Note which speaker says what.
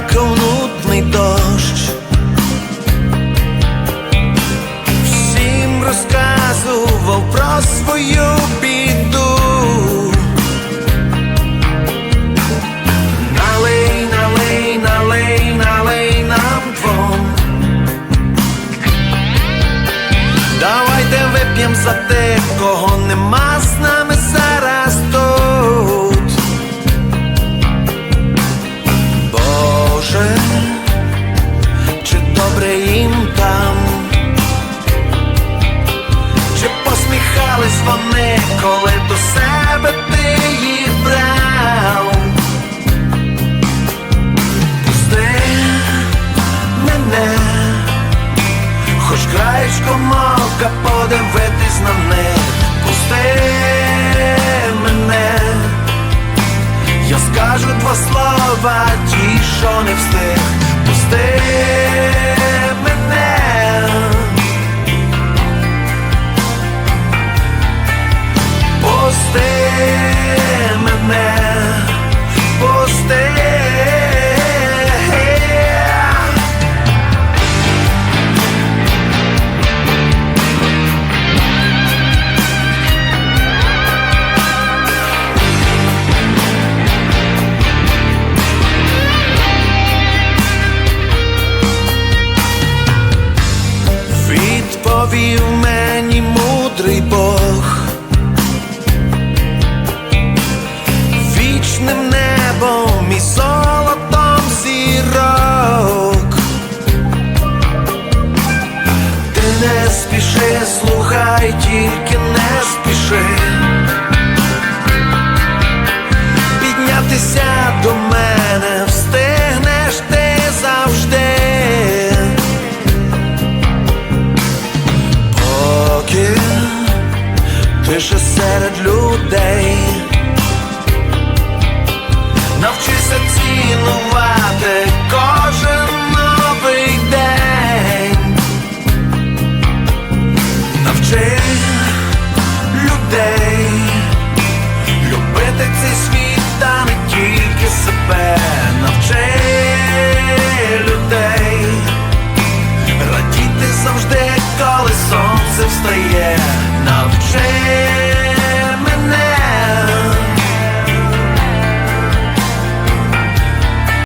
Speaker 1: плакав нудний дощ. Всім розказував про свою біду. Налей, налей, налей, налей нам двом. Давайте вип'єм за тих, кого нема з краєчком ока подивитись на них. Пусти нічним небом і золотом зірок. Ти не спіши, слухай, тільки не спіши. Піднятися до мене встигнеш ти завжди. Поки ти ще серед людей навчися цінувати кожен новий день, навчи людей любити цей світ.